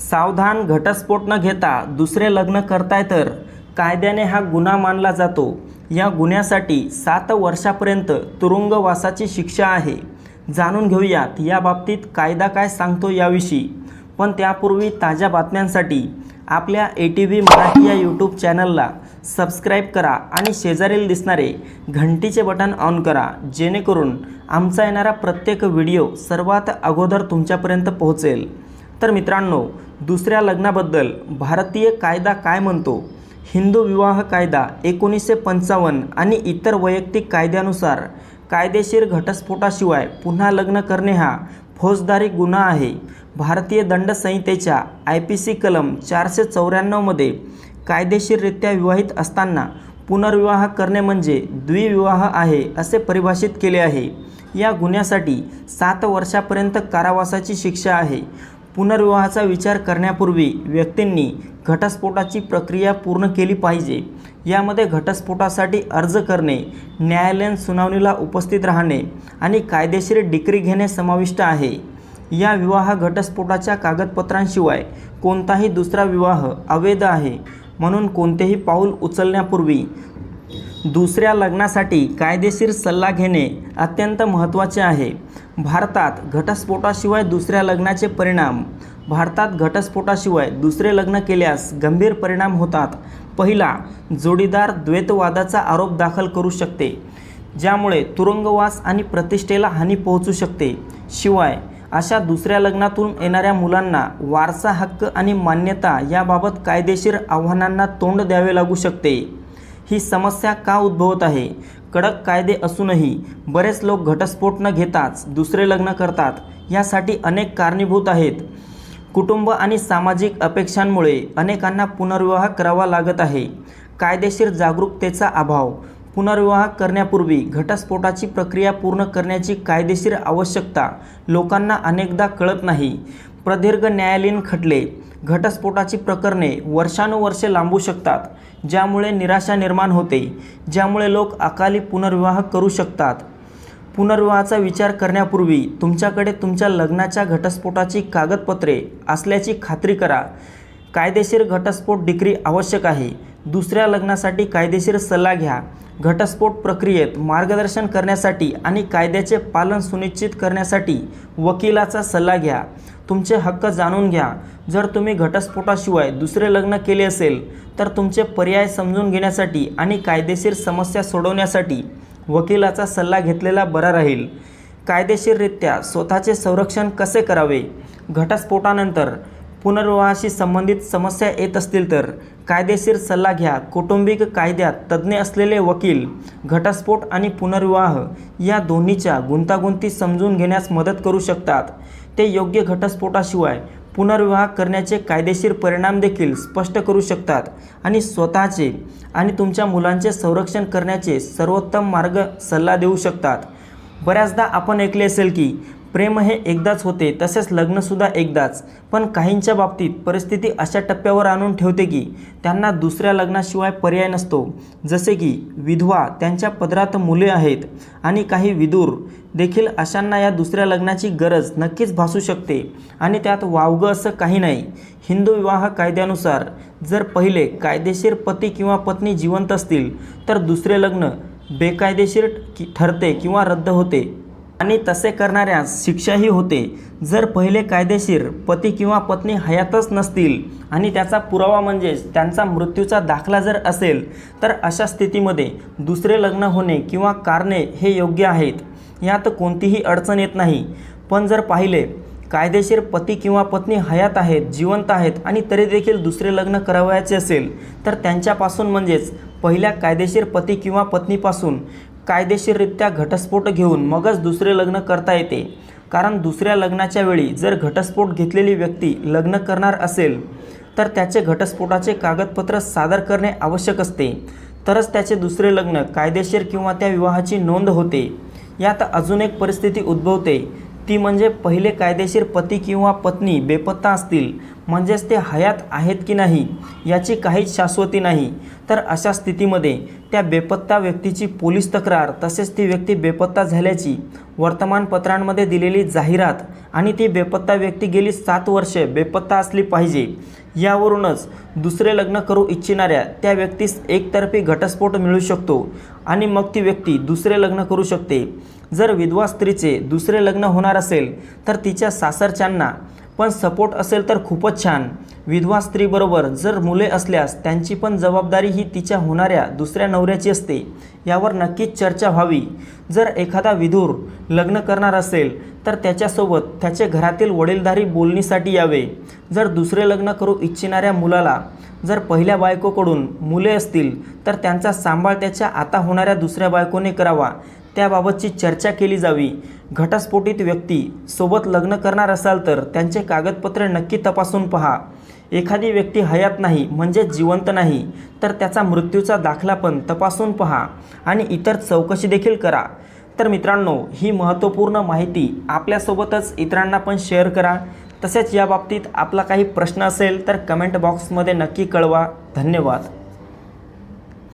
सावधान घटस्फोट न घेता दुसरे लग्न करताय तर कायद्याने हा गुन्हा मानला जातो. या गुन्ह्यासाठी सात वर्षापर्यंत तुरुंगवासाची शिक्षा आहे. जाणून घेऊयात या बाबतीत कायदा काय सांगतो याविषयी. पण त्यापूर्वी ताज्या बातम्यांसाठी आपल्या ए टी व्ही मराठी या यूट्यूब चॅनलला सबस्क्राईब करा आणि शेजारील दिसणारे घंटीचे बटन ऑन करा जेणेकरून आमचा येणारा प्रत्येक व्हिडिओ सर्वात अगोदर तुमच्यापर्यंत पोहोचेल. तर मित्रांनो दुसऱ्या लग्नाबद्दल भारतीय कायदा काय म्हणतो? हिंदू विवाह कायदा एकोणीसशे पंचावन्न आणि इतर वैयक्तिक कायद्यानुसार कायदेशीर घटस्फोटाशिवाय पुन्हा लग्न करणे हा फौजदारी गुन्हा आहे. भारतीय दंड संहितेच्या आय पी सी कलम चारशे चौऱ्याण्णवमध्ये कायदेशीररित्या विवाहित असताना पुनर्विवाह करणे म्हणजे द्विविवाह आहे असे परिभाषित केले आहे. या गुन्ह्यासाठी सात वर्षापर्यंत कारावासाची शिक्षा आहे. पुनर्विवाहाचा विचार करण्यापूर्वी व्यक्तींनी घटस्फोटाची प्रक्रिया पूर्ण केली पाहिजे. यामध्ये घटस्फोटासाठी अर्ज करणे न्यायालयीन सुनावणीला उपस्थित राहणे आणि कायदेशीर डिक्री घेणे समाविष्ट आहे. या विवाह घटस्फोटाच्या कागदपत्रांशिवाय कोणताही दुसरा विवाह अवैध आहे. म्हणून कोणतेही पाऊल उचलण्यापूर्वी दुसऱ्या लग्नासाठी कायदेशीर सल्ला घेणे अत्यंत महत्त्वाचे आहे. भारतात घटस्फोटाशिवाय दुसऱ्या लग्नाचे परिणाम. भारतात घटस्फोटाशिवाय दुसरे लग्न केल्यास गंभीर परिणाम होतात. पहिला जोडीदार द्वैतवादाचा आरोप दाखल करू शकते ज्यामुळे तुरुंगवास आणि प्रतिष्ठेला हानी पोहोचू शकते. शिवाय अशा दुसऱ्या लग्नातून येणाऱ्या मुलांना वारसा हक्क आणि मान्यता याबाबत कायदेशीर आव्हानांना तोंड द्यावे लागू शकते. ही समस्या का उद्भवत आहे? कडक कायदे असूनही बरेच लोक घटस्फोट न घेताच दुसरे लग्न करतात. यासाठी अनेक कारणीभूत आहेत. कुटुंब आणि सामाजिक अपेक्षांमुळे अनेकांना पुनर्विवाह करावा लागत आहे. कायदेशीर जागरूकतेचा अभाव. पुनर्विवाह करण्यापूर्वी घटस्फोटाची प्रक्रिया पूर्ण करण्याची कायदेशीर आवश्यकता लोकांना अनेकदा कळत नाही. प्रदीर्घ न्यायालयीन खटले. घटस्फोटाची प्रकरणे वर्षानुवर्षे लांबू शकतात ज्यामुळे निराशा निर्माण होते ज्यामुळे लोक अकाली पुनर्विवाह करू शकतात. पुनर्विवाहाचा विचार करण्यापूर्वी तुमच्याकडे तुमच्या लग्नाच्या घटस्फोटाची कागदपत्रे असल्याची खात्री करा. कायदेशीर घटस्फोट डिग्री आवश्यक आहे. दुसऱ्या लग्नासाठी कायदेशीर सल्ला घ्या. घटस्फोट प्रक्रियेत मार्गदर्शन करण्यासाठी आणि कायद्याचे पालन सुनिश्चित करण्यासाठी वकिलाचा सल्ला घ्या. तुमचे हक्क जाणून घ्या. जर तुम्ही घटस्फोटाशिवाय दुसरे लग्न केले असेल तर तुमचे पर्याय समजून घेण्यासाठी आणि कायदेशीर समस्या सोडवण्यासाठी वकिलाचा सल्ला घेतलेला बरा राहील. कायदेशीररित्या स्वतःचे संरक्षण कसे करावे? घटस्फोटानंतर पुनर्विवाहाशी संबंधित समस्या येत असतील तर कायदेशीर सल्ला घ्या. कौटुंबिक कायद्यात तज्ज्ञ असलेले वकील घटस्फोट आणि पुनर्विवाह या दोन्हीच्या गुंतागुंती समजून घेण्यास मदत करू शकतात. ते योग्य घटस्फोटाशिवाय पुनर्विवाह करण्याचे कायदेशीर परिणाम देखील स्पष्ट करू शकतात आणि स्वतःचे आणि तुमच्या मुलांचे संरक्षण करण्याचे सर्वोत्तम मार्ग सल्ला देऊ शकतात. बऱ्याचदा आपण ऐकले असेल की प्रेम हे एकदाच होते तसेच लग्नसुद्धा एकदाच. पण काहींच्या बाबतीत परिस्थिती अशा टप्प्यावर आणून ठेवते की त्यांना दुसऱ्या लग्नाशिवाय पर्याय नसतो. जसे की विधवा त्यांच्या पदरात मुले आहेत आणि काही विदूर देखील अशांना या दुसऱ्या लग्नाची गरज नक्कीच भासू शकते. आणि त्यात वावगं असं काही नाही. हिंदू विवाह कायद्यानुसार जर पहिले कायदेशीर पती किंवा पत्नी जिवंत असतील तर दुसरे लग्न बेकायदेशीर ठरते किंवा रद्द होते. आणि तसे करणाऱ्यास शिक्षाही होते. जर पहिले कायदेशीर पती किंवा पत्नी हयातच नसतील आणि त्याचा पुरावा म्हणजेच त्यांचा मृत्यूचा दाखला जर असेल तर अशा स्थितीमध्ये दुसरे लग्न होणे किंवा कारणे हे योग्य आहेत यात कोणतीही अडचण येत नाही. पण जर पाहिले कायदेशीर पती किंवा पत्नी हयात आहेत जिवंत आहेत आणि तरी देखील दुसरे लग्न करावयाचे असेल तर त्यांच्यापासून म्हणजेच पहिल्या कायदेशीर पती किंवा पत्नीपासून कायदेशीररित्या घटस्फोट घेऊन मगच दुसरे लग्न करता येते. कारण दुसऱ्या लग्नाच्या वेळी जर घटस्फोट घेतलेली व्यक्ती लग्न करणार असेल तर त्याचे घटस्फोटाचे कागदपत्र सादर करणे आवश्यक असते. तरच त्याचे दुसरे लग्न कायदेशीर किंवा त्या विवाहाची नोंद होते. यात अजून एक परिस्थिती उद्भवते. ती म्हणजे पहिले कायदेशीर पती किंवा पत्नी बेपत्ता असतील म्हणजेच ते हयात आहेत की नाही याची काहीच शाश्वती नाही. तर अशा स्थितीमध्ये त्या बेपत्ता व्यक्तीची पोलीस तक्रार तसेच ती व्यक्ती बेपत्ता झाल्याची वर्तमानपत्रांमध्ये दिलेली जाहिरात आणि ती बेपत्ता व्यक्ती गेली सात वर्षे बेपत्ता असली पाहिजे यावरूनच दुसरे लग्न करू इच्छिणाऱ्या त्या व्यक्तीस एकतर्फी घटस्फोट मिळू शकतो आणि मग ती व्यक्ती दुसरे लग्न करू शकते. जर विधवा स्त्रीचे दुसरे लग्न होणार असेल तर तिच्या सासरच्यांना पण सपोर्ट असेल तर खूपच छान. विधवा स्त्रीबरोबर जर मुले असल्यास त्यांची पण जबाबदारी ही तिच्या होणाऱ्या दुसऱ्या नवऱ्याची असते. यावर नक्कीच चर्चा व्हावी. जर एखादा विधूर लग्न करणार असेल तर त्याच्यासोबत त्याचे घरातील वडीलधारी बोलणीसाठी यावे. जर दुसरे लग्न करू इच्छिणाऱ्या मुलाला जर पहिल्या बायकोकडून मुले असतील तर त्यांचा सांभाळ त्याच्या आता होणाऱ्या दुसऱ्या बायकोने करावा. त्याबाबतची चर्चा केली जावी. घटस्फोटित व्यक्ती सोबत लग्न करणार असाल तर त्यांचे कागदपत्रे नक्की तपासून पहा. एखादी व्यक्ती हयात नाही म्हणजे जिवंत नाही तर त्याचा मृत्यूचा दाखला पण तपासून पहा आणि इतर चौकशी देखील करा. तर मित्रांनो ही महत्त्वपूर्ण माहिती आपल्यासोबतच इतरांना पण शेअर करा. तसेच या बाबतीत आपला काही प्रश्न असेल तर कमेंट बॉक्समध्ये नक्की कळवा. धन्यवाद.